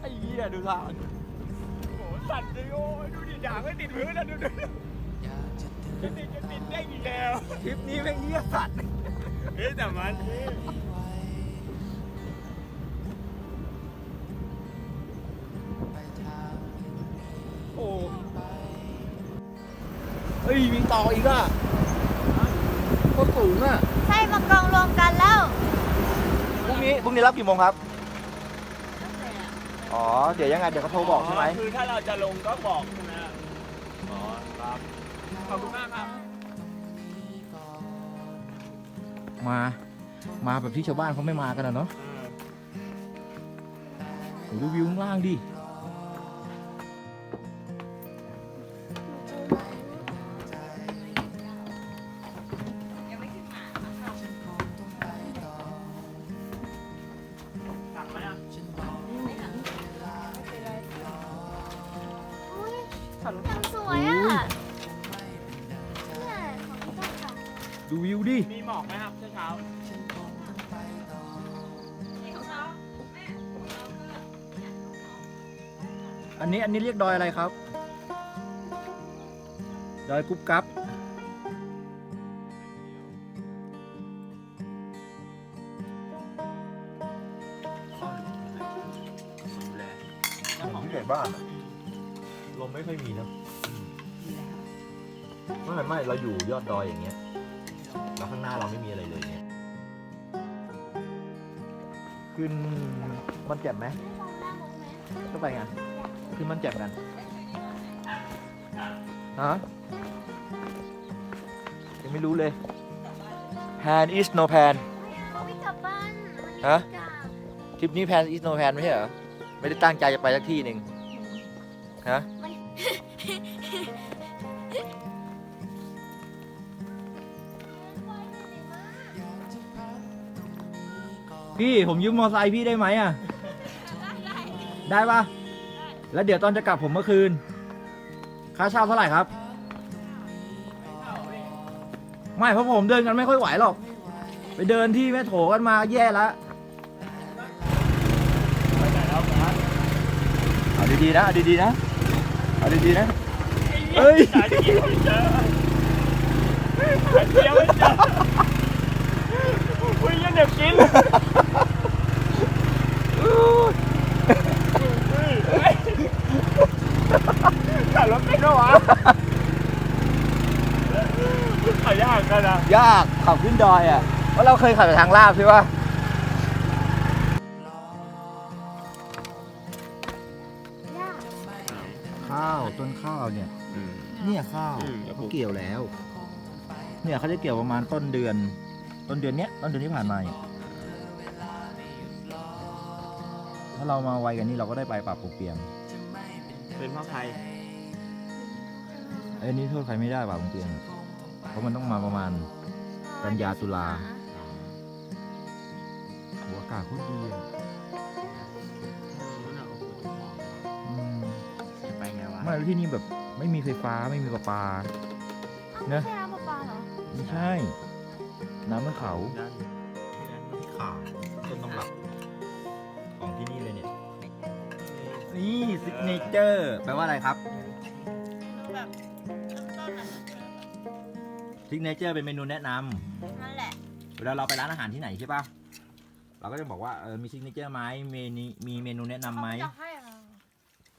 ไอ้เหี้ยดูทางโอ้โหสั่นเลยโอ้ยดูดิด่างไม่ติดพื้นนะดูดิจะติดจะติดได้อีกแล้วทริปนี้แม่งเหี้ยสัตว์เฮ้ยแต่มันนี่โอ้เฮ้ยมีต่ออีกอะโคตรสูงอะ ใช่มากองรวมกันแล้วพรุ่งนี้พรุ่งนี้รับกี่โมงครับ อ๋อ เดี๋ยวยังไงเดี๋ยวเขาโทรบอกใช่ไหมคือถ้าเราจะลงก็บอกใช่ไหมอ๋อครับ ขอบคุณมากครับ มา มาแบบที่ชาวบ้านเขาไม่มากันอะเนาะโอ้โหดูวิวข้างล่างดิ ยยังสวยอะเนี่ยของพี่ต้นค่ะดูวิวดิ มีหมอกไหมครับเช้าอันนี้อันนี้เรียกดอยอะไรครับ ดอยกุ๊บกับของที่เด็ดบ้านอะ ลมไม่ค่อยมีนะไม่ไม่เราอยู่ยอดดอยอย่างเงี้ยแล้วข้างหน้าเราไม่มีอะไรเลยเนี่ยขึ้นมันแจ่มไหมได้มองหน้ามุกไหมก็ไปไงขึ้นมันแจ่มกันฮะยังไม่รู้เลย pan is no pan เขาไม่กลับบ้านวันนี้ฮะกลับทริปนี้ pan is no pan ไม่ใช่เหรอ ไม่ได้ตั้งใจจะไปสักที่หนึ่งฮะ พี่ผมยืมมอไซค์พี่ได้ไหมอะ ได้ปะแล้วเดี๋ยวตอนจะกลับผมเมื่อคืน ค่าเช่าเท่าไหร่ครับ ไม่เพราะผมเดินกันไม่ค่อยไหวหรอก ไปเดินที่แม่โถกันมาแย่แล้วเอาดีๆนะเอาดีๆนะ เอาดีๆนะๆเอ้ยหาที่ไม่เจอหาเที่ยวไม่เจอคุยยังเดี๋ยวกินขับรถเป็นปะวะขายากกันนะยากขับขึ้นดอยอะเพราะเราเคยขับแต่ทางลาบใช่ปะ ต้นข้าวเนี่ยเนี่ยข้าวอืม เขาเกี่ยวแล้ว เนี่ยเขาจะเกี่ยวประมาณต้นเดือน ต้นเดือนเนี้ยต้นเดือนที่ผ่านมาเนี่ยถ้าเรามาไวกันนี้เราก็ได้ไปปรับปลูกเปลี่ยนเป็นเพราะใครเอ้ยนี่โทษใครไม่ได้ปรับปลูกเปลี่ยนเพราะมันต้องมาประมาณ กันยาตุลา หัวอากาศโคตรดีอะ ไปไงวะไม่แล้วที่นี่แบบไม่มีไฟฟ้าไม่มีประปา เอ้าไม่ใช่น้ำประปาเหรอไม่ใช่ น้ำมะเขาที่ขาต้นตำรับของที่นี่เลยเนี่ย นี่ซิกเนเจอร์แปลว่าอะไรครับแบบต้นๆน่ะซิกเนเจอร์เป็นเมนูแนะนนั่นแหละำเวลาเราไปร้านอาหารที่ไหนใช่ปะเราก็จะบอกว่าเออมีซิกเนเจอร์ไหมเมนูมีเมนูแนะนำไหมเขาจะให้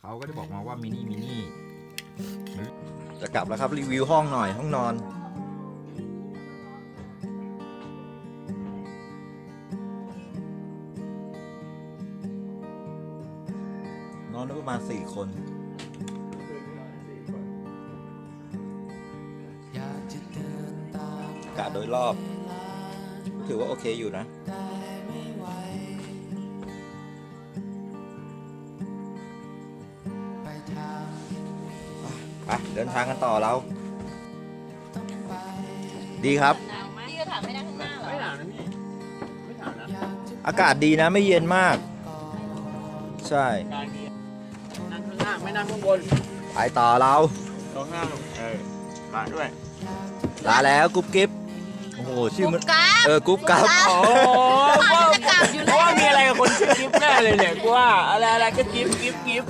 เขาก็จะบอกมาว่ามินี่มินี่จะกลับแล้วครับรีวิวห้องหน่อยห้องนอนนอนได้ประมาณสี่คนอากาศโดยรอบ ถือว่าโอเคอยู่นะ ไปเดินทางกันต่อเรา ดีครับ พี่ก็ถามไม่ได้ข้างหน้าเหรอ ไม่ถามนะพี่ ไม่ถามนะอากาศดีนะไม่เย็นมาก ใช่การดีนั่งข้างล่างไม่นั่งข้างบนไปต่อเราตรงข้างเออมาด้วยลาแล้วกุ๊บกิ๊บโอ้โหชื่อมันกราฟเออกุ๊บกับโอ้จะกลับอยู่เพราะว่ามีอะไรกับคนชื่อกิ๊บฟแน่เลยเนี่ยกูว่าอะไรอะไรก็กิฟต์กิฟต์กิฟต์